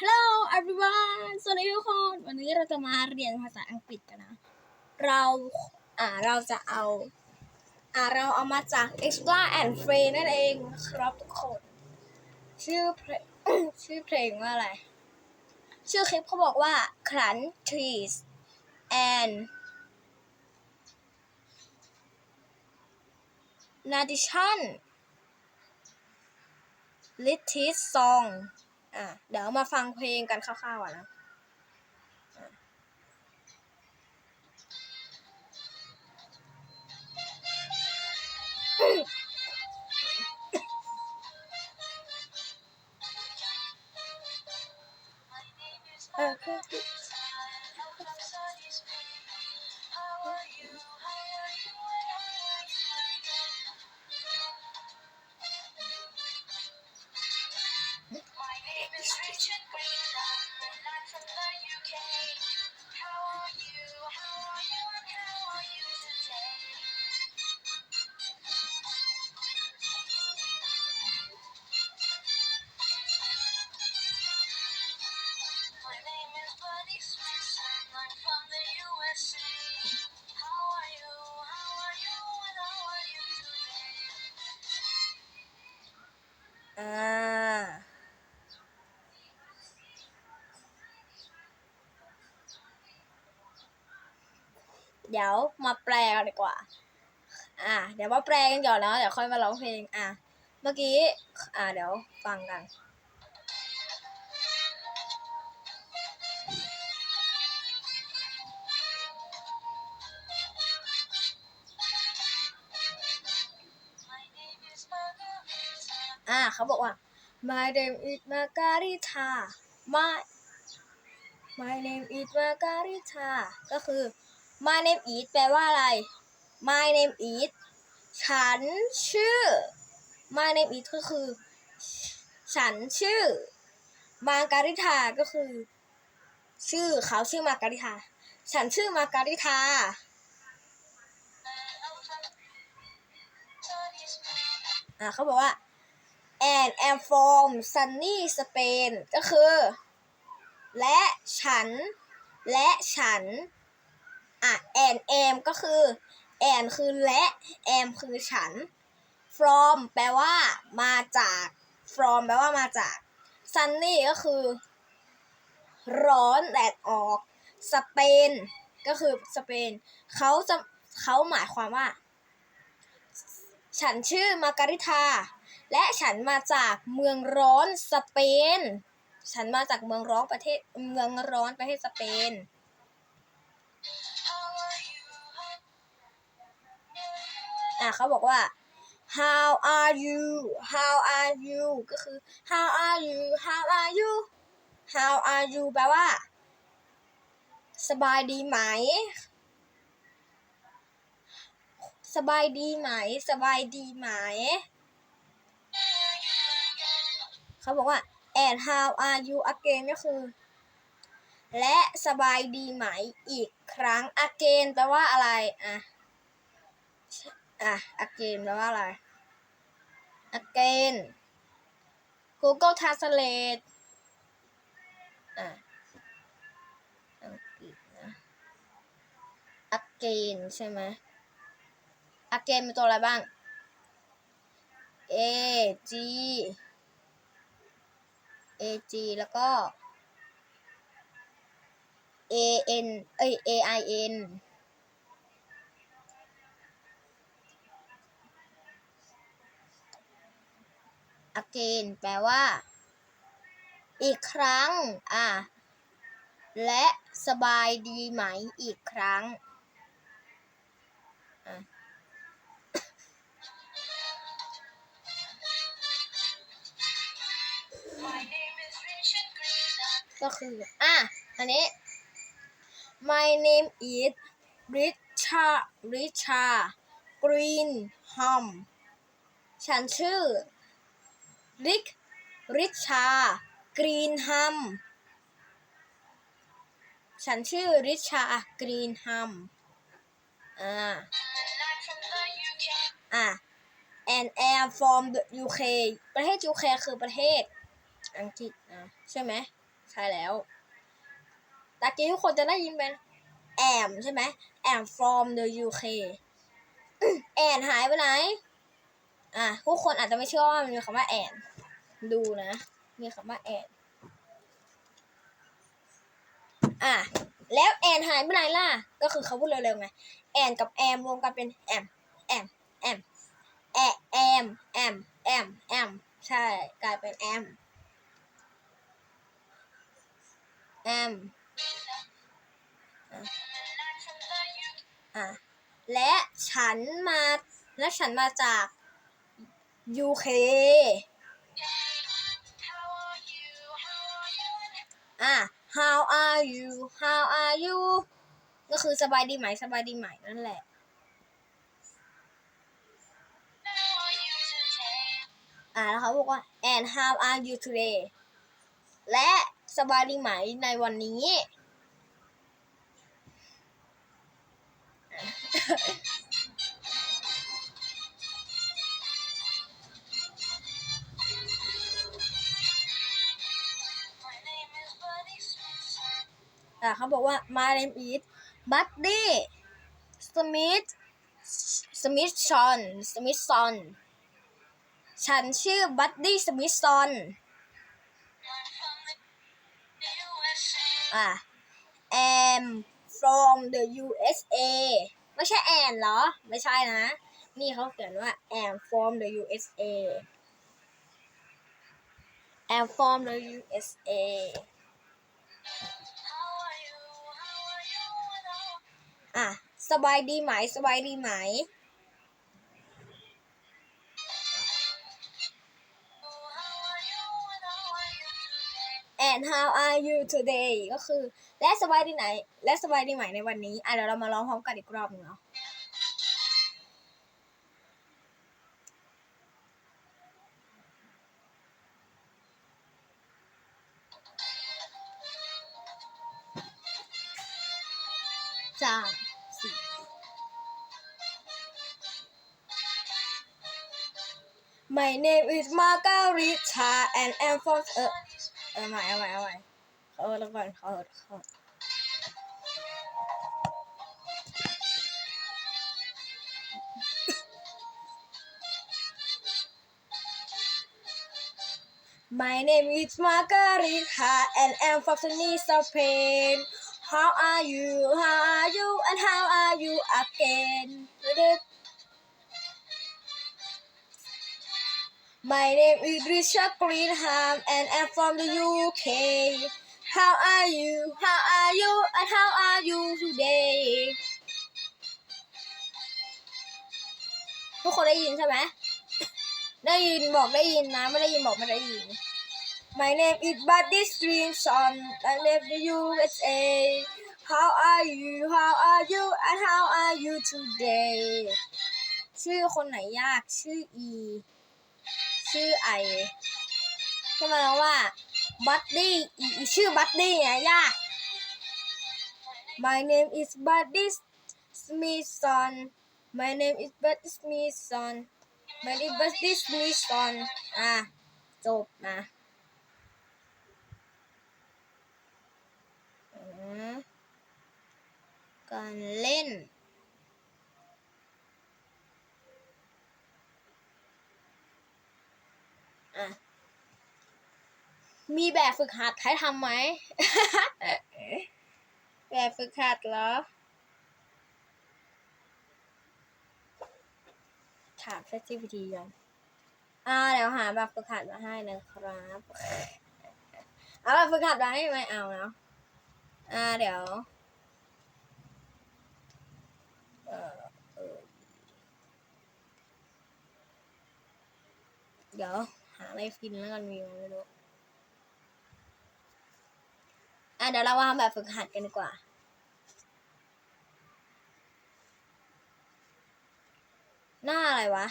Hello everyone สวัสดีทุกคน วันนี้เราจะมาเรียนภาษาอังกฤษกันนะ เรา อ่า เราจะเอา อ่า เราเอามาจาก Extra and Free นั่นเองครับทุกคน ชื่อเพลง ชื่อเพลงว่าอะไร ชื่อคลิปเขาบอกว่า Crunch Trees and nation Little Song อะเดี๋ยวมาฟังเพลงกันคร่าวๆก่อนนะ เดี๋ยวมาแปลกันดีกว่า อ่า เดี๋ยวมาแปลกันก่อนแล้วเดี๋ยวค่อยมาร้องเพลง อะ เมื่อกี้ อ่า เดี๋ยวฟังกันอ่าเขาบอกว่า My name is Margarita My My name is Margarita ก็คือ My name is แปลว่าอะไร My name is ฉันชื่อ My name is ก็คือ ฉันชื่อ มาการิธาก็คือ ชื่อเขาชื่อมาการิธาฉันชื่อมาการิธาอ่าเขาบอกว่า and am from sunny Spain ก็คือ และฉัน และฉัน อะ and am ก็คือ and คือและ am คือฉัน from แปลว่ามาจาก from แปลว่ามาจาก sunny ก็คือ ร้อนแดดออกสเปนก็คือสเปนเขาจะเขาหมายความว่า ฉันชื่อมาการิธาและฉันมาจากเมืองร้อนสเปน ฉันมาจากเมืองร้อนประเทศเมืองร้อนประเทศสเปน อะเขาบอกว่า how are you how are you ก็คือ how are you how are you how are you แปลว่า สบายดีไหม สบายดีไหม สบายดีไหม เขาบอกว่า and how are you again ก็คือ และสบายดีไหมอีกครั้ง again แปลว่าอะไร อะ อะ again แปลว่าอะไร again Google Translate อะอังกฤษนะ again ใช่ไหม again เป็นตัวอะไรบ้าง A G A G แล้วก็ A N เอ้ย A I N again แปลว่า อีกครั้ง อะ และสบายดีไหมอีกครั้ง ก็คือ อะ อันนี้ my name is Richard Richard Greenham ฉันชื่อ ริก ริชา กรีนฮัม ฉันชื่อริชา กรีนฮัม อ่า อ่า and am from the UK ประเทศ UK คือประเทศ อังกฤษนะ ใช่ไหม ใช่แล้วตะกี้ทุกคนจะได้ยินเป็น am ใช่ไหม am from the UK แอนหายไปไหน อะทุกคนอาจจะไม่เชื่อว่ามันมีคำว่าแอนดูนะ มีคำว่าแอนอะแล้วแอนหายไปไหนล่ะ ก็คือเขาพูดเร็วๆไงแอนกับแอมรวมกันเป็นแอมแอมแอมแอแอมแอมแอมแอมใช่กลายเป็นแอมแอมอะและฉันมาและฉันมาจาก UK อะ how are you how are you ก็คือสบายดีไหมสบายดีไหมนั่นแหละ อ่าแล้วเขาบอกว่า and how are you today และสบายดีไหมในวันนี้ อ่าเขาบอกว่า my name is Buddy Smith Smithson Smithson ฉันชื่อ Buddy Smithson อะ am from the USA ไม่ใช่แอนเหรอ ไม่ใช่นะ นี่เขาเขียนว่า am from the USA am from the USA อะสบายดีไหมสบายดีไหม and how are you today ก็คือ และสบายดีไหน และสบายดีไหมในวันนี้ อะเดี๋ยวเรามาร้องพร้อมกันอีกรอบหนึงเนาะ สามสี่ My name is Margarita and I'm from เออเอาใหม่เอาใหม่เอาใหม่ขอแล้วก่อนขอขอ My name is Margarita and I'm from sunny Spain. How are you? How are you? And how are you again? My name is Richard Greenham and I'm from the UK. How are you? How are you? And how are you today? ทุกคนได้ยินใช่ไหม ได้ยินบอกได้ยินนะ ไม่ได้ยินบอกไม่ได้ยิน My name is Buddy Stringson I live in the USA How are you How are you and how are you today ชื่อคนไหนยาก ชื่อ E ชื่อไอใช่ไหมน้องว่า Buddy อีอีชื่อ Buddy เนี่ยยาก My name is Buddy Smithson My name is Buddy Smithson My name is Buddy Smithson อะ จบนะอืม การเล่น อะ มีแบบฝึกหัดให้ทำไหม แบบฝึกหัดเหรอ ถาม ChatGPT กันอ่าเดี๋ยวหาแบบฝึกหัดมาให้นะครับ เอาแบบฝึกหัดมาให้ไหมเอาเนาะอ่าเดี๋ยว เอ่อเออ เดี๋ยวหาอะไรฟินแล้วกันมีไม่รู้อะเดี๋ยวเรามาทำแบบฝึกหัดกันดีกว่า หน้าอะไรวะ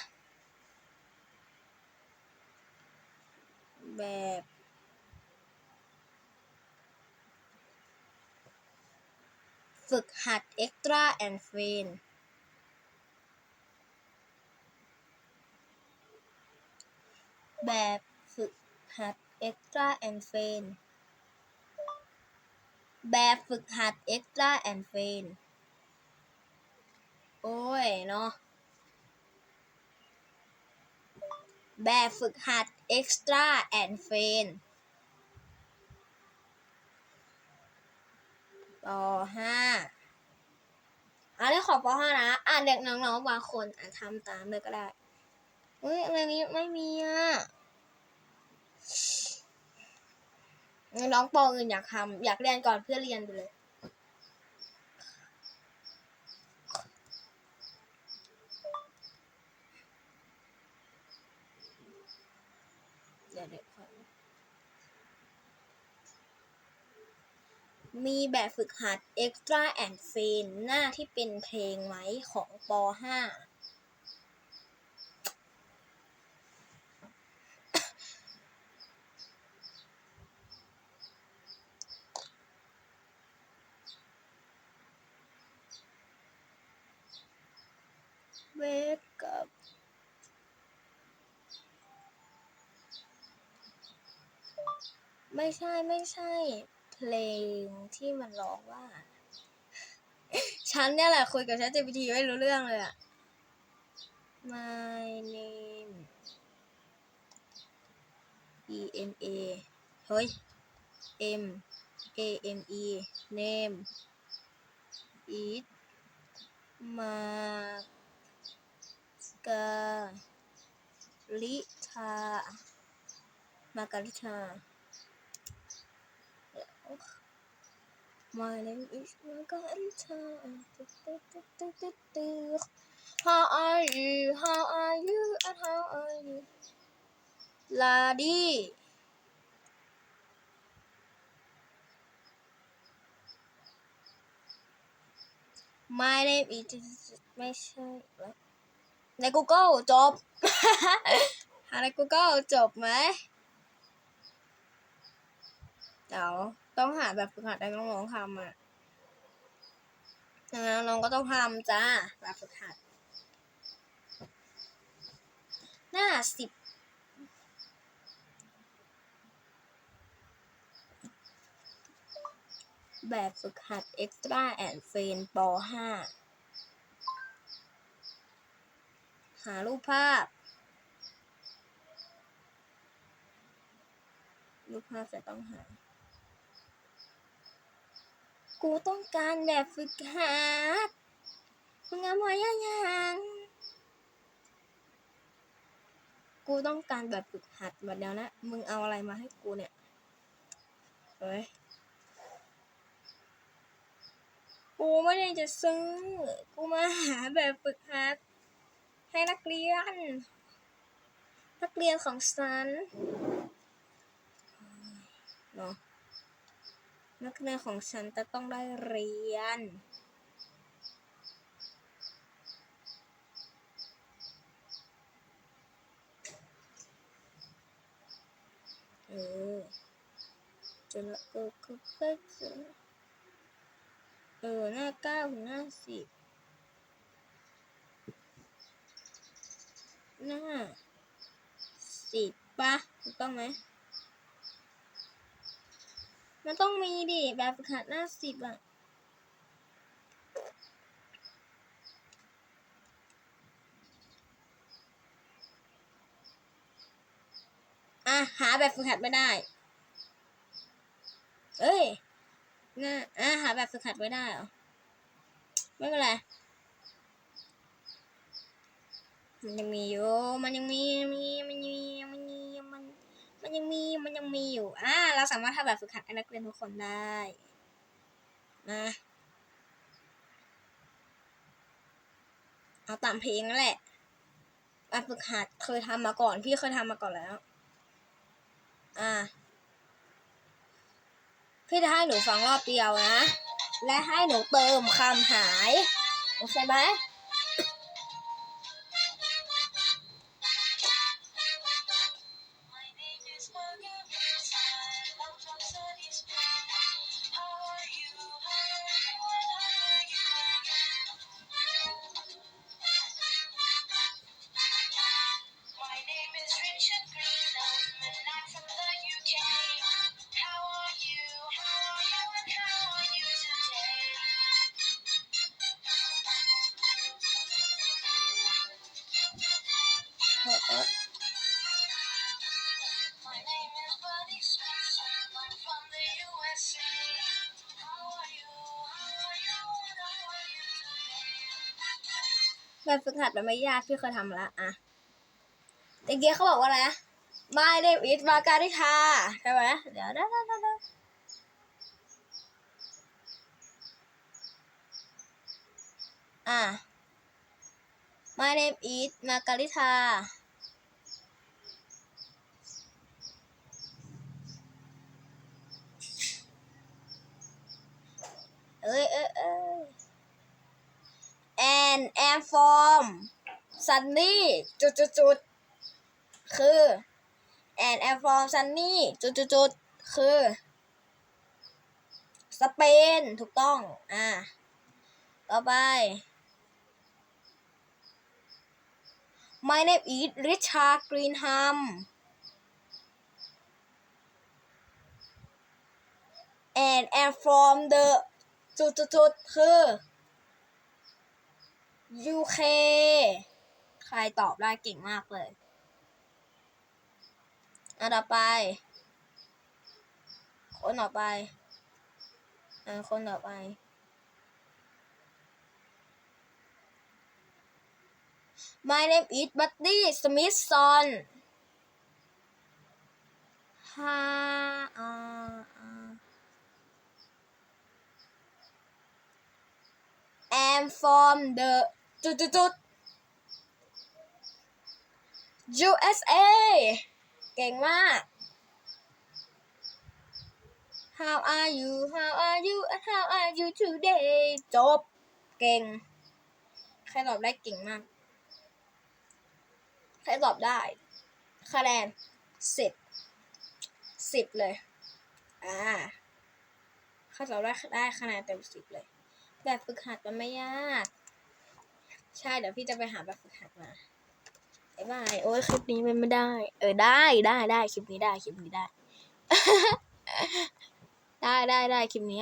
แบบฝึกหัด extra and f r i e n แบบฝึกหัด extra and f r i e n แบบฝึกหัดเอ็กซ์ตร้าแอนเฟนโอ้ย เนาะ แบบฝึกหัดเอ็กซ์ตร้าแอนเฟนปห้าอันนี้ขอปห้านะ อ่านเด็กน้องๆบางคนอ่านทำตามเลยก็ได้ ฮ้ยอะไรนี้ไม่มีอะน้องปออื่นอยากทำอยากเรียนก่อนเพื่อเรียนไปเลย เดี๋ยวเดี๋ยวมีแบบฝึกหัด Extra and f i n หน้าที่เป็นเพลงไหมของป .5 เวกกับไม่ใช่ไม่ใช่ เพลงที่มันร้องว่า ฉันเนี่ยแหละคุยกับ ChatGPT ไม่รู้เรื่องเลยอะ My name E M A เฮ้ย M A M E name is มาการิทามาการิทา My name is Margarita. How are you? How are you? And how are you? Ladi. My name is ไม่ใช่แล้วใใน Google จบ หาใน Google จบไหมเดี๋ยวต้องหาแบบฝึกหัดให้น้องๆทำอะดังนั้นน้องก็ต้องทำจ้าแบบฝึกหัด หน้าสิบแบบฝึกหัด Extra and f r i e n d ป .5 หารูปภาพ รูปภาพจะต้องหา กูต้องการแบบฝึกหัดมึงเอามายังยังกูต้องการแบบฝึกหัดแบบเดียวนะ มึงเอาอะไรมาให้กูเนี่ย เฮ้ย กูไม่ได้จะซื้อ กูมาหาแบบฝึกหัด ให้นักเรียน นักเรียนของฉันเนาะนักเรียนของฉันจะต้องได้เรียน เออจอแล้วเออก็เคยเจอเออหน้าเก้าหน้าสิบ หน้าสิบปะถูกต้องไหมมันต้องมีดิแบบฝึกหัดหน้าสิบอะอะหาแบบฝึกหัดไม่ได้ เอ้ยน่าอะหาแบบฝึกหัดไม่ได้เหรอ ไม่เป็นไร มันยังมีอยู่ มันยังมีมีมันยังมีมันยังมีมันมันยังมีมันยังมีอยู่ อ่า เราสามารถทำแบบฝึกหัดให้นักเรียนทุกคนได้นะเอาตามเพลงนั่นแหละแบบฝึกหัดเคยทำมาก่อน พี่เคยทำมาก่อนแล้ว อ่า พี่จะให้หนูฟังรอบเดียวนะ และให้หนูเติมคำหาย โอเคไหม แบบฝึกหัดมันไม่ยากพี่เคยทำล้วอะตะเกียเขาบอกว่าอะไรนะ My name is Margarita ใช่ไหมเดี๋ยวได้ได้ได้ได้อะ My name is Margarita เอ้ยเอ้ยเอ้ย and am from sunny จุดจุดจุดคือ and am from sunny จุดจุดจุดคือ สเปน ถูกต้อง อ่า ต่อไป My name is Richard Greenham and am from the จุดจุดจุดคือ UK ใครตอบได้เก่งมากเลย อันต่อไป คนต่อไปอ่าคนต่อไป My name is Buddy Smithson ฮ่าอ่า am from the จุดจุดจุด USA เก่งมาก How are you How are you How are you today จบ เก่ง ใครตอบได้เก่งมาก ใครตอบได้คะแนนสิบสิบเลย อ่าใครตอบได้ได้คะแนนเต็มสิบเลย แบบฝึกหัดมันไม่ยาก ใช่ เดี๋ยวพี่จะไปหาแบบฝึกหัดมาบายบายโอ้ยคลิปนี้มันไม่ได้ เออได้ได้ได้คลิปนี้ได้คลิปนี้ได้ ได้ได้ได้คลิปนี้